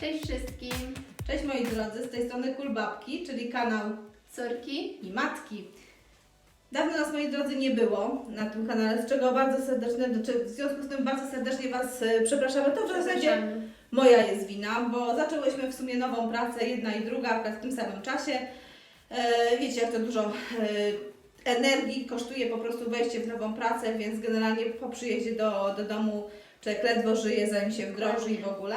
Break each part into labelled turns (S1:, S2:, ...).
S1: Cześć wszystkim,
S2: Cześć moi drodzy, z tej strony Kulbabki, czyli kanał
S1: córki.
S2: i matki. Dawno nas moi drodzy nie było na tym kanale, z czego bardzo serdecznie, znaczy w związku z tym bardzo serdecznie Was e, przepraszamy. To w zasadzie moja jest wina, bo zaczęłyśmy w sumie nową pracę, jedna i druga, w tym samym czasie. E, wiecie jak to dużo e, energii kosztuje po prostu wejście w nową pracę, więc generalnie po przyjeździe do, do domu człowiek ledwo żyje, zanim się wdroży i w ogóle.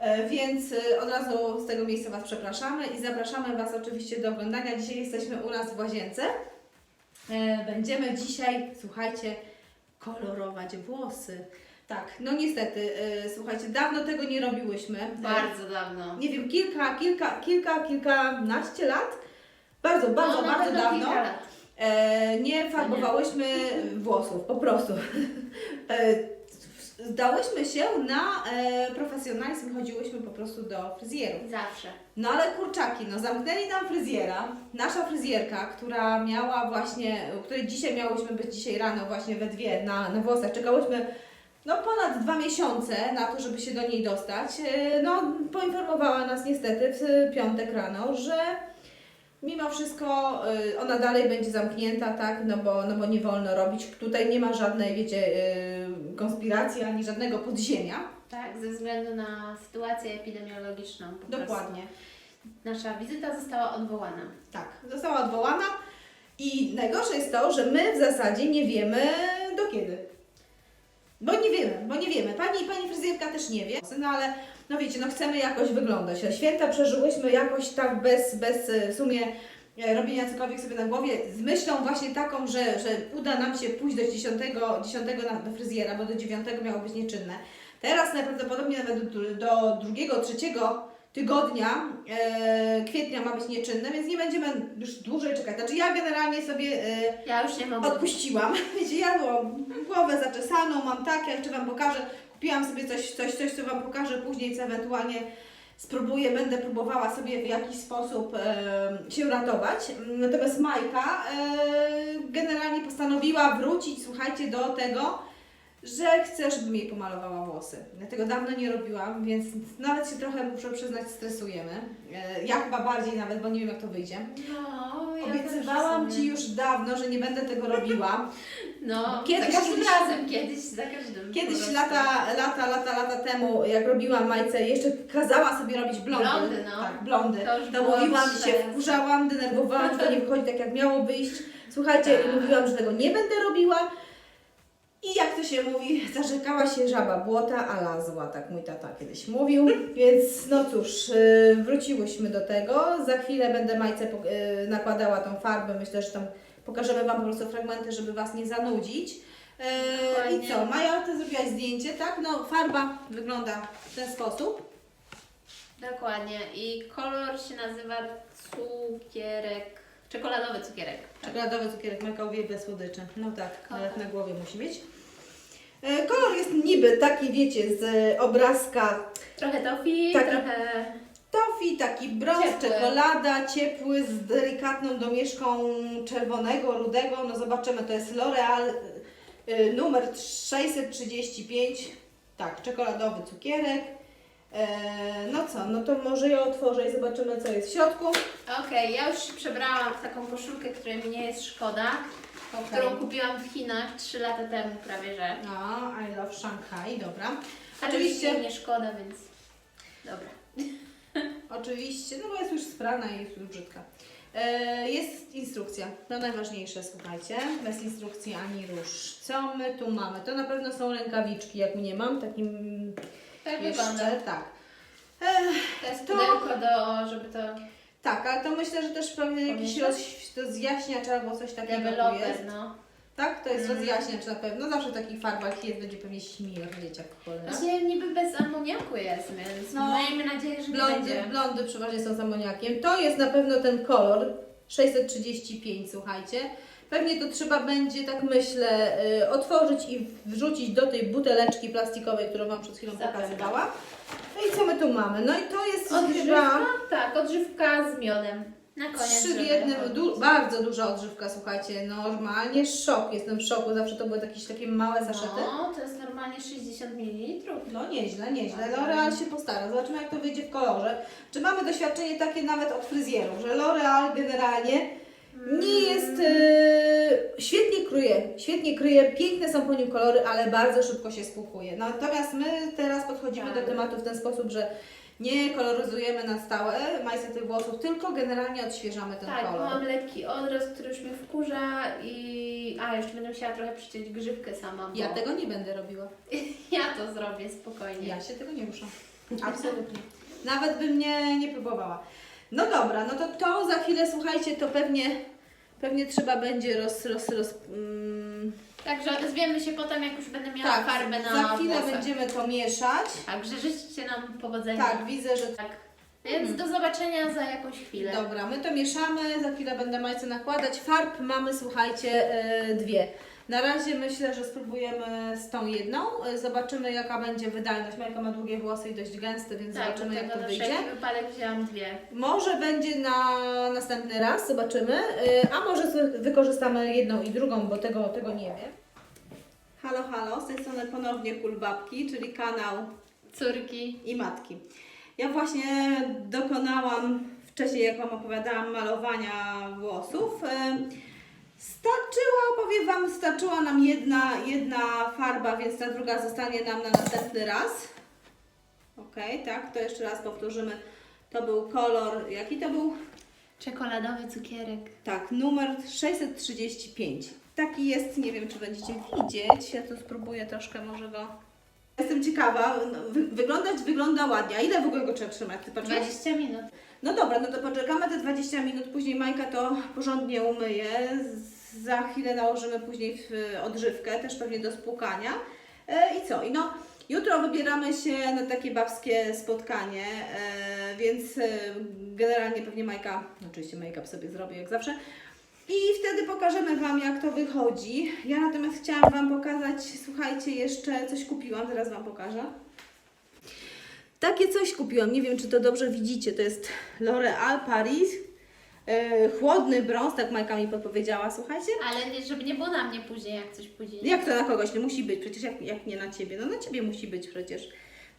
S2: E, Więc e, od razu z tego miejsca Was przepraszamy i zapraszamy Was oczywiście do oglądania. Dzisiaj jesteśmy u nas w łazience. E, Będziemy dzisiaj, słuchajcie, kolorować włosy. Tak, no niestety, słuchajcie, dawno tego nie robiłyśmy.
S1: Bardzo dawno.
S2: Nie wiem, kilka, kilka, kilka, kilkanaście lat. Bardzo, bardzo,
S1: no,
S2: bardzo dawno. E, nie farbowałyśmy włosów, po prostu. E, zdałyśmy się na e, profesjonalizm, chodziłyśmy po prostu do fryzjerów.
S1: Zawsze.
S2: No ale kurczaki, no zamknęli nam fryzjera. Nasza fryzjerka, która miała właśnie, której dzisiaj miałyśmy być dzisiaj rano właśnie we dwie na, na włosach, czekałyśmy no ponad dwa miesiące na to, żeby się do niej dostać. E, No poinformowała nas niestety w piątek rano, że mimo wszystko y, ona dalej będzie zamknięta, tak, no bo, no bo nie wolno robić. Tutaj nie ma żadnej, wiecie, y, konspiracji ani żadnego podziemia.
S1: Tak, ze względu na sytuację epidemiologiczną. Po
S2: Dokładnie.
S1: Prostu. Nasza wizyta została odwołana.
S2: Tak, została odwołana i najgorsze jest to, że my w zasadzie nie wiemy do kiedy. Bo nie wiemy, bo nie wiemy. Pani, pani fryzjerka też nie wie, no ale no wiecie, no chcemy jakoś wyglądać. Święta przeżyłyśmy jakoś tak bez, bez e, w sumie e, robienia cokolwiek sobie na głowie, z myślą właśnie taką, że, że uda nam się pójść do 10, 10 na, do fryzjera, bo do 9 miało być nieczynne. Teraz najprawdopodobniej nawet do, do drugiego, trzeciego tygodnia e, kwietnia ma być nieczynne, więc nie będziemy już dłużej czekać. Znaczy ja generalnie sobie e,
S1: Ja już nie mogę.
S2: odpuściłam. Wiecie, ja mam głowę zaczesaną, mam tak, ja jeszcze Wam pokażę. Kupiłam sobie coś, coś, coś, co Wam pokażę później, co ewentualnie spróbuję, będę próbowała sobie w jakiś sposób e, się ratować. Natomiast Majka e, generalnie postanowiła wrócić, słuchajcie, do tego, że chce, żebym jej pomalowała włosy. Ja tego dawno nie robiłam, więc nawet się trochę, muszę przyznać, stresujemy. E, ja chyba bardziej nawet, bo nie wiem jak to wyjdzie.
S1: No, ja
S2: Obiecywałam Ci już dawno, że nie będę tego robiła.
S1: No,
S2: Kiedyś-
S1: za każdym
S2: kiedyś-
S1: razem, kiedyś, za każdym.
S2: Kiedyś lata, lata, lata, lata temu, jak robiłam Majce, jeszcze kazała sobie robić blondy.
S1: Blondy, no.
S2: Tak, blondy.
S1: To
S2: To mówiłam, się wkurzałam, denerwowałam, że to nie wychodzi tak, jak miało wyjść. Słuchajcie,
S1: Tak.
S2: mówiłam, że tego nie będę robiła. I jak to się mówi, zarzekała się żaba błota, a lazła, tak mój tata kiedyś mówił. Więc no cóż, yy, wróciłyśmy do tego. Za chwilę będę Majce yy, nakładała tą farbę. Myślę, że tam pokażemy Wam po prostu fragmenty, żeby Was nie zanudzić. Yy, I co, Maja, Ty zrobiłaś zdjęcie, tak? No farba wygląda w ten sposób.
S1: Dokładnie. I kolor się nazywa cukierek, czekoladowy cukierek.
S2: Czekoladowy cukierek Majka uwielbia słodycze. No tak, nawet na głowie musi być. E, Kolor jest niby taki, wiecie, z e, obrazka
S1: Trochę tofi,
S2: Taki-
S1: trochę...
S2: tofi, taki brąz,
S1: Ciepły.
S2: czekolada, ciepły, z delikatną domieszką czerwonego, rudego. No zobaczymy, to jest L'Oreal e, e, numer 635. Tak, czekoladowy cukierek. E, No co, no to może ja otworzę i zobaczymy, co jest w środku.
S1: Okej, ja już się przebrałam w taką koszulkę, której mi nie jest szkoda, którą kupiłam w Chinach 3 lata temu prawie, że.
S2: No, I love Shanghai, dobra.
S1: Oczywiście
S2: Oczywiście,
S1: mi nie szkoda, więc dobra.
S2: oczywiście, no bo jest już sprana i jest już brzydka. E, jest instrukcja, to najważniejsze, słuchajcie, bez instrukcji ani róż. Co my tu mamy? To na pewno są rękawiczki, jak nie mam, takim
S1: Tak wygląda.
S2: tak. E,
S1: To jest
S2: To-
S1: pudełko do, żeby to
S2: tak, ale to myślę, że też pewnie jakiś
S1: Pamiętasz?
S2: roz, rozjaśniacz albo coś takiego jest.
S1: no.
S2: Tak, to jest
S1: Mhm.
S2: rozjaśniacz na pewno. Zawsze w takich farbach jest, będzie pewnie śmigał, wiecie jak cholera.
S1: Właśnie niby bez amoniaku jest, więc
S2: No.
S1: miejmy nadzieję, że
S2: Blondy,
S1: będzie.
S2: blondy przeważnie są z amoniakiem. To jest na pewno ten kolor 635, słuchajcie. Pewnie to trzeba będzie, tak myślę, y, otworzyć i wrzucić do tej buteleczki plastikowej, którą Wam przed chwilą
S1: Zapewne.
S2: pokazywałam. No i co my tu mamy? No i to jest chyba...
S1: Odżywka? Tak, odżywka z miodem. Na koniec.
S2: Trzy w jednym, du- bardzo duża odżywka, słuchajcie, normalnie szok, jestem w szoku, zawsze to były jakieś takie małe saszety.
S1: No, to jest normalnie 60 ml.
S2: No nieźle, nieźle.
S1: Tak.
S2: L'Oreal się postara. Zobaczymy jak to wyjdzie w kolorze. Czy mamy doświadczenie takie nawet od fryzjerów, że L'Oreal generalnie nie jest... E, świetnie kryje, świetnie kryje, piękne są po nim kolory, ale bardzo szybko się spłukuje. Natomiast my teraz podchodzimy
S1: Tak.
S2: do tematu w ten sposób, że nie koloryzujemy na stałe majsy tych włosów, tylko generalnie odświeżamy ten
S1: Tak, bo
S2: kolor.
S1: mam lekki odrost, który już mnie wkurza i... A, jeszcze będę musiała trochę przyciąć grzywkę sama, bo
S2: Ja tego nie będę robiła.
S1: ja to zrobię spokojnie.
S2: Ja się tego nie ruszam. Absolutnie. Nawet bym nie, nie próbowała. No dobra, no to to za chwilę, słuchajcie, to pewnie, pewnie trzeba będzie roz... roz, roz mm,
S1: Także odezwiemy się potem, jak już będę miała
S2: tak,
S1: farbę na
S2: za chwilę
S1: włosach.
S2: będziemy to mieszać.
S1: Także życzcie nam powodzenia.
S2: Tak, widzę, że...
S1: Tak. Więc do zobaczenia za jakąś chwilę.
S2: Dobra, my to mieszamy, za chwilę będę majce nakładać. Farb mamy, słuchajcie, e, dwie. Na razie myślę, że spróbujemy z tą jedną. Zobaczymy, jaka będzie wydajność. Majka ma długie włosy i dość gęste, więc
S1: Tak,
S2: zobaczymy, jak to
S1: na
S2: wyjdzie.
S1: wszelki wypadek wzięłam dwie.
S2: Może będzie na następny raz, zobaczymy. Y, A może wykorzystamy jedną i drugą, bo tego, tego nie wiem. Halo, halo, z tej strony ponownie Kulbabki, czyli kanał
S1: Córki.
S2: i matki. Ja właśnie dokonałam wcześniej, jak Wam opowiadałam, malowania włosów. Starczyła, powiem Wam, starczyła nam jedna, jedna farba, więc ta druga zostanie nam na następny raz. Ok, tak, to jeszcze raz powtórzymy. To był kolor, jaki to był?
S1: Czekoladowy cukierek.
S2: Tak, numer 635. Taki jest, nie wiem czy będziecie widzieć. Ja tu spróbuję troszkę może go. Jestem ciekawa. No, wy, wyglądać wygląda ładnie. A ile w ogóle go trzeba trzymać? Ty patrzysz?
S1: 20 minut.
S2: No dobra, no to poczekamy te 20 minut, później Majka to porządnie umyje. Za chwilę nałożymy później w odżywkę, też pewnie do spłukania. E, I co? I no, jutro wybieramy się na takie babskie spotkanie, e, więc e, generalnie pewnie Majka, oczywiście make-up sobie zrobię jak zawsze. I wtedy pokażemy Wam, jak to wychodzi. Ja natomiast chciałam Wam pokazać, słuchajcie, jeszcze coś kupiłam, zaraz Wam pokażę. Takie coś kupiłam, nie wiem czy to dobrze widzicie, to jest L'Oréal Paris. E, chłodny brąz, tak Majka mi podpowiedziała, słuchajcie.
S1: Ale nie, żeby nie było na mnie później, jak coś później.
S2: Jak to na kogoś? No musi być, przecież jak, jak nie na Ciebie? No na Ciebie musi być przecież.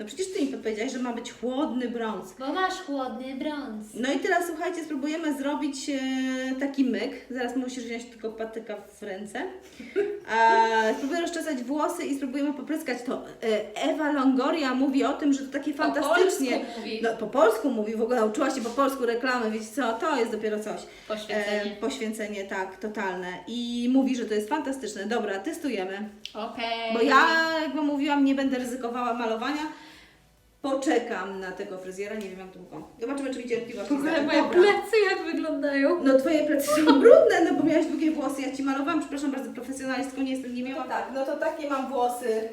S2: No przecież Ty mi podpowiedziałaś, że ma być chłodny brąz.
S1: Bo masz chłodny brąz.
S2: No i teraz słuchajcie, spróbujemy zrobić e, taki myk. Zaraz musisz wziąć tylko patyka w ręce. E, spróbuję rozczesać włosy i spróbujemy popryskać to. E, Ewa Longoria mówi o tym, że to takie fantastycznie.
S1: polsku mówi.
S2: No, po polsku mówi, w ogóle nauczyła się po polsku reklamy, wiecie co, to jest dopiero coś.
S1: Poświęcenie.
S2: E, poświęcenie, tak, totalne. I mówi, że to jest fantastyczne. Dobra, testujemy.
S1: Okej.
S2: Bo ja, jak Wam mówiłam, nie będę ryzykowała malowania. Poczekam na tego fryzjera, nie wiem jak długo. Zobaczymy, czy mi cierpliwość
S1: W ogóle moje plecy jak wyglądają.
S2: No Twoje plecy są brudne, no bo miałaś długie włosy. Ja Ci malowałam, przepraszam bardzo, profesjonalistką nie jestem, nie miałam. tak, no to takie mam włosy.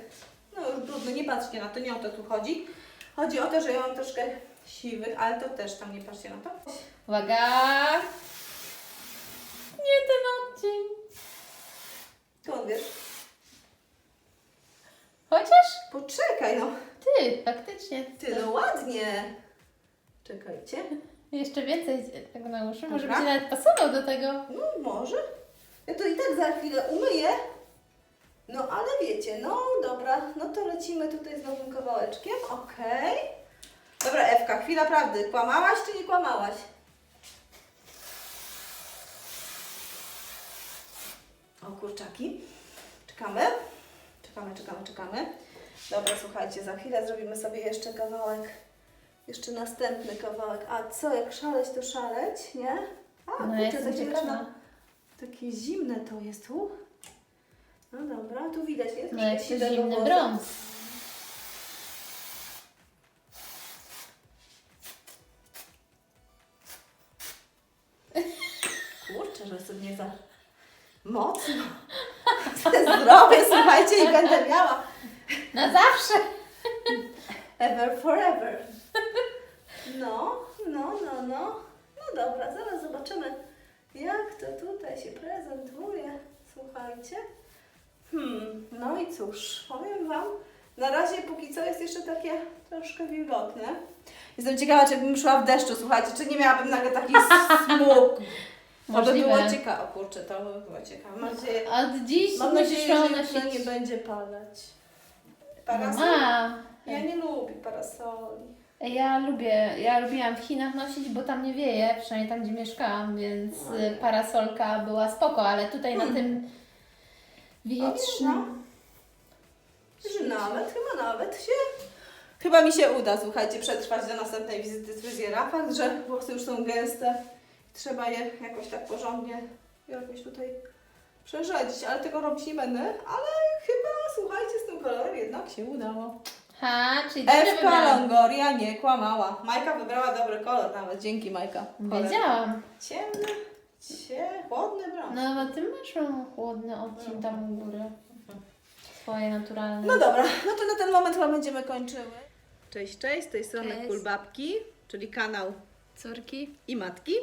S2: No już brudne, nie patrzcie na to, nie o to tu chodzi. Chodzi o to, że ja mam troszkę siwych, ale to też tam nie patrzcie na to.
S1: Uwaga. Nie ten odcień.
S2: Skąd wiesz?
S1: Chociaż
S2: Poczekaj, no.
S1: Ty, faktycznie.
S2: Ty, no ładnie. Czekajcie.
S1: Jeszcze więcej tego nałożę. Może
S2: Dobra.
S1: będzie nawet pasował do tego.
S2: No może. Ja to i tak za chwilę umyję. No ale wiecie, no dobra, no to lecimy tutaj z nowym kawałeczkiem, okej. Dobra Ewka, chwila prawdy, kłamałaś czy nie kłamałaś? O kurczaki, czekamy, czekamy, czekamy, czekamy. Dobra, słuchajcie, za chwilę zrobimy sobie jeszcze kawałek, jeszcze następny kawałek. A co, jak szaleć, to szaleć, nie? A,
S1: No,
S2: kurczę, takie
S1: ciekawa.
S2: Takie zimne to jest tu. No dobra, tu widać, jest
S1: No jak
S2: siwego
S1: zimny
S2: włosu.
S1: brąz.
S2: Kurczę, że sobie nie za mocno. Zdrowie, słuchajcie, i będę miała.
S1: Na zawsze.
S2: Ever, forever. No, no, no, no. No dobra, zaraz zobaczymy, jak to tutaj się prezentuje. Słuchajcie. Hmm, no i cóż, powiem Wam, Na razie póki co jest jeszcze takie troszkę wilgotne. Jestem ciekawa, czy jakbym szła w deszczu, słuchajcie, czy nie miałabym nagle takich smug. To by
S1: Możliwe.
S2: było ciekawe. O kurczę, to by było ciekawe. Mam nadzieję,
S1: Od dziś
S2: mam nadzieję że jutro
S1: nosić.
S2: nie będzie padać. Parasol?
S1: A,
S2: Ja nie lubię parasoli.
S1: ja lubię, ja lubiłam w Chinach nosić, bo tam nie wieje, przynajmniej tam, gdzie mieszkałam, więc y, parasolka była spoko, ale tutaj na tym wietrznym...
S2: Że nawet, chyba nawet się... Chyba mi się uda, słuchajcie, przetrwać do następnej wizyty z fryzjera. Fakt, że włosy już są gęste. Trzeba je jakoś tak porządnie jakoś tutaj przerzedzić, ale tego robić nie będę. Ale chyba, słuchajcie, z tym kolorem jednak się udało.
S1: Ha, czyli dobrze
S2: Ewka
S1: wybrałam.
S2: Longoria nie kłamała. Majka wybrała dobry kolor nawet. Dzięki Majka. Kolor.
S1: Wiedziałam.
S2: Ciemny, cie, chłodny brąz.
S1: No, bo ty masz mam chłodny odcień tam u góry. Swoje naturalne.
S2: No dobra, no to na ten moment chyba będziemy kończyły. Cześć, cześć, z tej strony
S1: Cześć.
S2: Kulbabki, czyli kanał
S1: Córki.
S2: i matki.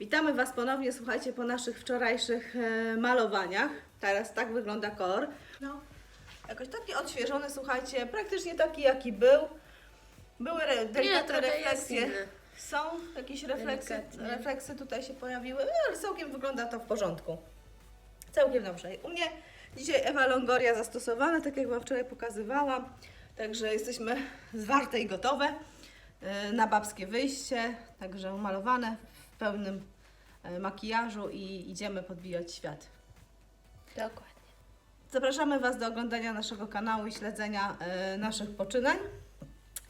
S2: Witamy Was ponownie, słuchajcie, po naszych wczorajszych e, malowaniach. Teraz tak wygląda kolor. No, jakoś taki odświeżony, słuchajcie, praktycznie taki jaki był. Były re, delikatne
S1: jest
S2: refleksje. Są jakieś
S1: Delikatnie.
S2: refleksy tutaj się pojawiły, ale całkiem wygląda to w porządku. Całkiem dobrze. U mnie dzisiaj Ewa Longoria zastosowana, tak jak Wam wczoraj pokazywałam. Także jesteśmy zwarte i gotowe e, na babskie wyjście. Także umalowane w pełnym e, makijażu i idziemy podbijać świat.
S1: Dokładnie.
S2: Zapraszamy Was do oglądania naszego kanału i śledzenia e, naszych poczynań.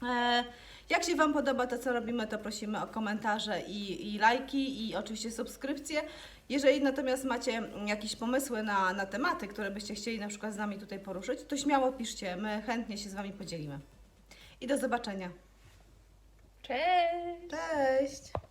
S2: E, jak się Wam podoba to, co robimy, to prosimy o komentarze i, i lajki i oczywiście subskrypcje. Jeżeli natomiast macie jakieś pomysły na, na tematy, które byście chcieli na przykład z nami tutaj poruszyć, to śmiało piszcie, my chętnie się z Wami podzielimy. I do zobaczenia.
S1: Cześć!
S2: Cześć!